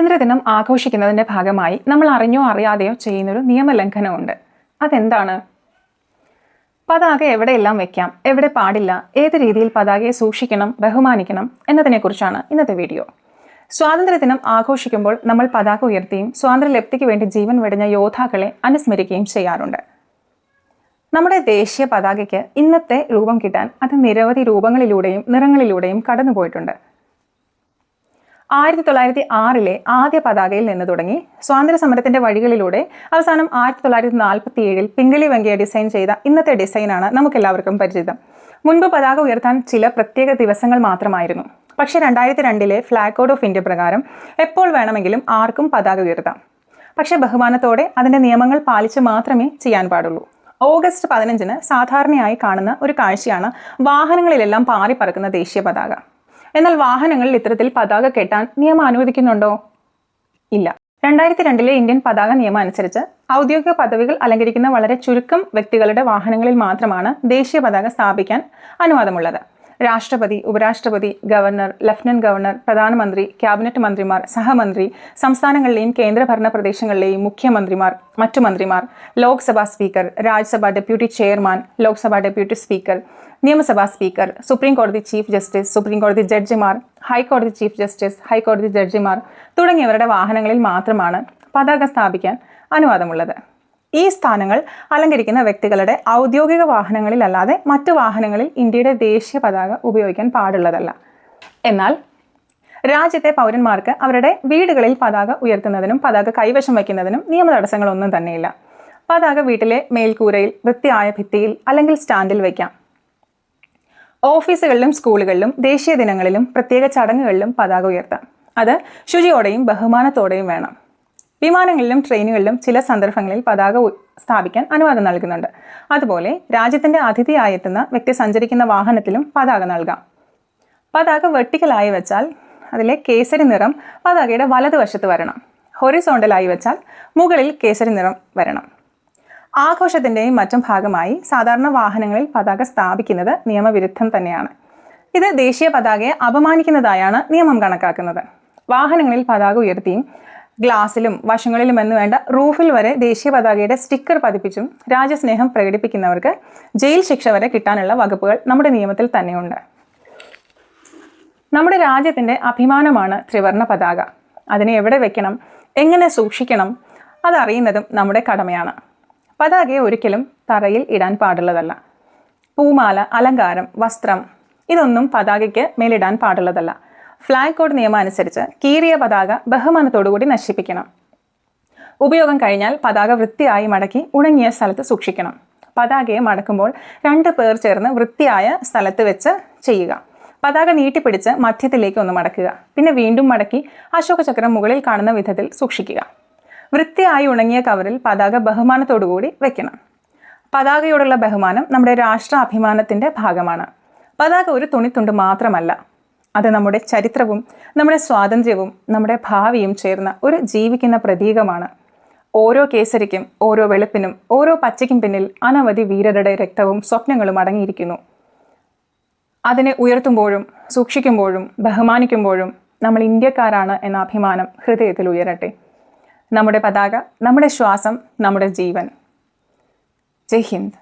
സ്വാതന്ത്ര്യദിനം ആഘോഷിക്കുന്നതിന്റെ ഭാഗമായി നമ്മൾ അറിഞ്ഞോ അറിയാതെയോ ചെയ്യുന്നൊരു നിയമലംഘനമുണ്ട്. അതെന്താണ്? പതാക എവിടെയെല്ലാം വെക്കാം? എവിടെ പാടില്ല? ഏത് രീതിയിൽ പതാകയെ സൂക്ഷിക്കണം? ബഹുമാനിക്കണം? എന്നതിനെക്കുറിച്ചാണ് ഇന്നത്തെ വീഡിയോ. സ്വാതന്ത്ര്യദിനം ആഘോഷിക്കുമ്പോൾ നമ്മൾ പതാക ഉയർത്തിയും സ്വാതന്ത്ര്യലബ്ധിക്ക് വേണ്ടി ജീവൻ വെടിഞ്ഞ യോദ്ധാക്കളെ അനുസ്മരിക്കുകയും ചെയ്യാറുണ്ട്. നമ്മുടെ ദേശീയ പതാകയ്ക്ക് ഇന്നത്തെ രൂപം കിട്ടാൻ അത് നിരവധി രൂപങ്ങളിലൂടെയും നിറങ്ങളിലൂടെയും കടന്നുപോയിട്ടുണ്ട്. ആയിരത്തി തൊള്ളായിരത്തി ആറിലെ ആദ്യ പതാകയിൽ നിന്ന് തുടങ്ങി സ്വാതന്ത്ര്യ സമരത്തിന്റെ വഴികളിലൂടെ അവസാനം ആയിരത്തി തൊള്ളായിരത്തി നാൽപ്പത്തി ഏഴിൽ പിങ്കിളി വെങ്കയ്യ ഡിസൈൻ ചെയ്ത ഇന്നത്തെ ഡിസൈനാണ് നമുക്കെല്ലാവർക്കും പരിചിതം. മുൻപ് പതാക ഉയർത്താൻ ചില പ്രത്യേക ദിവസങ്ങൾ മാത്രമായിരുന്നു. പക്ഷേ രണ്ടായിരത്തി രണ്ടിലെ ഫ്ലാഗ് കോഡ് ഓഫ് ഇന്ത്യ പ്രകാരം എപ്പോൾ വേണമെങ്കിലും ആർക്കും പതാക ഉയർത്താം. പക്ഷേ ബഹുമാനത്തോടെ അതിന്റെ നിയമങ്ങൾ പാലിച്ച് മാത്രമേ ചെയ്യാൻ പാടുള്ളൂ. ഓഗസ്റ്റ് പതിനഞ്ചിന് സാധാരണയായി കാണുന്ന ഒരു കാഴ്ചയാണ് വാഹനങ്ങളിലെല്ലാം പാറിപ്പറക്കുന്ന ദേശീയ പതാക. എന്നാൽ വാഹനങ്ങളിൽ ഇത്തരത്തിൽ പതാക കെട്ടാൻ നിയമം അനുവദിക്കുന്നുണ്ടോ? ഇല്ല. രണ്ടായിരത്തി രണ്ടിലെ ഇന്ത്യൻ പതാക നിയമം അനുസരിച്ച് ഔദ്യോഗിക പദവികൾ അലങ്കരിക്കുന്ന വളരെ ചുരുക്കം വ്യക്തികളുടെ വാഹനങ്ങളിൽ മാത്രമാണ് ദേശീയ പതാക സ്ഥാപിക്കാൻ അനുവാദമുള്ളത്. രാഷ്ട്രപതി ഉപരാഷ്ട്രപതി ഗവർണർ ലഫ്റ്റനന്റ് ഗവർണർ പ്രധാനമന്ത്രി ക്യാബിനറ്റ് മന്ത്രിമാർ സഹമന്ത്രി സംസ്ഥാനങ്ങളിലെയും കേന്ദ്രഭരണ പ്രദേശങ്ങളിലെയും മുഖ്യമന്ത്രിമാർ മറ്റു മന്ത്രിമാർ Lok Sabha speaker Rajya Sabha deputy chairman Lok Sabha deputy speaker നിയമസഭാ സ്പീക്കർ സുപ്രീം കോടതി ചീഫ് ജസ്റ്റിസ് സുപ്രീം കോടതി ജഡ്ജിമാർ ഹൈക്കോടതി ചീഫ് ജസ്റ്റിസ് ഹൈക്കോടതി ജഡ്ജിമാർ തുടങ്ങിയവരുടെ വാഹനങ്ങളിൽ മാത്രമാണ് പതാക സ്ഥാപിക്കാൻ അനുവാദമുള്ളത്. ഈ സ്ഥാനങ്ങൾ അലങ്കരിക്കുന്ന വ്യക്തികളുടെ ഔദ്യോഗിക വാഹനങ്ങളിൽ അല്ലാതെ മറ്റു വാഹനങ്ങളിൽ ഇന്ത്യയുടെ ദേശീയ പതാക ഉപയോഗിക്കാൻ പാടുള്ളതല്ല. എന്നാൽ രാജ്യത്തെ പൗരന്മാർക്ക് അവരുടെ വീടുകളിൽ പതാക ഉയർത്തുന്നതിനും പതാക കൈവശം വയ്ക്കുന്നതിനും നിയമ തടസ്സങ്ങളൊന്നും തന്നെയില്ല. പതാക വീട്ടിലെ മേൽക്കൂരയിൽ വൃത്തിയായ ഭിത്തിയിൽ അല്ലെങ്കിൽ സ്റ്റാൻഡിൽ വയ്ക്കാം. ഓഫീസുകളിലും സ്കൂളുകളിലും ദേശീയ ദിനങ്ങളിലും പ്രത്യേക ചടങ്ങുകളിലും പതാക ഉയർത്താം. അത് ശുചിയോടെയും ബഹുമാനത്തോടെയും വേണം. വിമാനങ്ങളിലും ട്രെയിനുകളിലും ചില സന്ദർഭങ്ങളിൽ പതാക സ്ഥാപിക്കാൻ അനുവാദം നൽകുന്നുണ്ട്. അതുപോലെ രാജ്യത്തിന്റെ അതിഥിയായി എത്തുന്ന വ്യക്തി സഞ്ചരിക്കുന്ന വാഹനത്തിലും പതാക നൽകാം. പതാക വെർട്ടിക്കലായി വെച്ചാൽ അതിലെ കേസരി നിറം പതാകയുടെ വലതുവശത്ത് വരണം. ഹൊറിസോണ്ടലായി വെച്ചാൽ മുകളിൽ കേസരി നിറം വരണം. ആഘോഷത്തിന്റെയും മറ്റും ഭാഗമായി സാധാരണ വാഹനങ്ങളിൽ പതാക സ്ഥാപിക്കുന്നത് നിയമവിരുദ്ധം തന്നെയാണ്. ഇത് ദേശീയ പതാകയെ അപമാനിക്കുന്നതായാണ് നിയമം കണക്കാക്കുന്നത്. വാഹനങ്ങളിൽ പതാക ഉയർത്തിയും ഗ്ലാസിലും വശങ്ങളിലും എന്ന് വേണ്ട റൂഫിൽ വരെ ദേശീയ പതാകയുടെ സ്റ്റിക്കർ പതിപ്പിച്ചും രാജ്യസ്നേഹം പ്രകടിപ്പിക്കുന്നവർക്ക് ജയിൽ ശിക്ഷ വരെ കിട്ടാനുള്ള വകുപ്പുകൾ നമ്മുടെ നിയമത്തിൽ തന്നെയുണ്ട്. നമ്മുടെ രാജ്യത്തിന്റെ അഭിമാനമാണ് ത്രിവർണ പതാക. അതിനെ എവിടെ വെക്കണം? എങ്ങനെ സൂക്ഷിക്കണം? അതറിയുന്നതും നമ്മുടെ കടമയാണ്. പതാകയെ ഒരിക്കലും തറയിൽ ഇടാൻ പാടുള്ളതല്ല. പൂമാല അലങ്കാരം വസ്ത്രം ഇതൊന്നും പതാകയ്ക്ക് മേലിടാൻ പാടുള്ളതല്ല. ഫ്ലാഗ് കോഡ് നിയമം അനുസരിച്ച് കീറിയ പതാക ബഹുമാനത്തോടുകൂടി നശിപ്പിക്കണം. ഉപയോഗം കഴിഞ്ഞാൽ പതാക വൃത്തിയായി മടക്കി ഉണങ്ങിയ സ്ഥലത്ത് സൂക്ഷിക്കണം. പതാകയെ മടക്കുമ്പോൾ രണ്ട് പേർ ചേർന്ന് വൃത്തിയായ സ്ഥലത്ത് വെച്ച് ചെയ്യുക. പതാക നീട്ടിപ്പിടിച്ച് മധ്യത്തിലേക്ക് ഒന്ന് മടക്കുക. പിന്നെ വീണ്ടും മടക്കി അശോകചക്രം മുകളിൽ കാണുന്ന വിധത്തിൽ സൂക്ഷിക്കുക. വൃത്തിയായി ഉണങ്ങിയ കവറിൽ പതാക ബഹുമാനത്തോടുകൂടി വെക്കണം. പതാകയോടുള്ള ബഹുമാനം നമ്മുടെ രാഷ്ട്രാഭിമാനത്തിന്റെ ഭാഗമാണ്. പതാക ഒരു തുണിത്തുണ്ട് മാത്രമല്ല അത് നമ്മുടെ ചരിത്രവും നമ്മുടെ സ്വാതന്ത്ര്യവും നമ്മുടെ ഭാവിയും ചേർന്ന ഒരു ജീവിക്കുന്ന പ്രതീകമാണ്. ഓരോ കേസരിക്കും ഓരോ വെളുപ്പിനും ഓരോ പച്ചയ്ക്കും പിന്നിൽ അനവധി വീരരുടെ രക്തവും സ്വപ്നങ്ങളും അടങ്ങിയിരിക്കുന്നു. അതിനെ ഉയർത്തുമ്പോഴും സൂക്ഷിക്കുമ്പോഴും ബഹുമാനിക്കുമ്പോഴും നമ്മൾ ഇന്ത്യക്കാരാണ് എന്ന അഭിമാനം ഹൃദയത്തിൽ ഉയരട്ടെ. നമ്മുടെ പതാക നമ്മുടെ ശ്വാസം നമ്മുടെ ജീവൻ. ജയ് ഹിന്ദ്.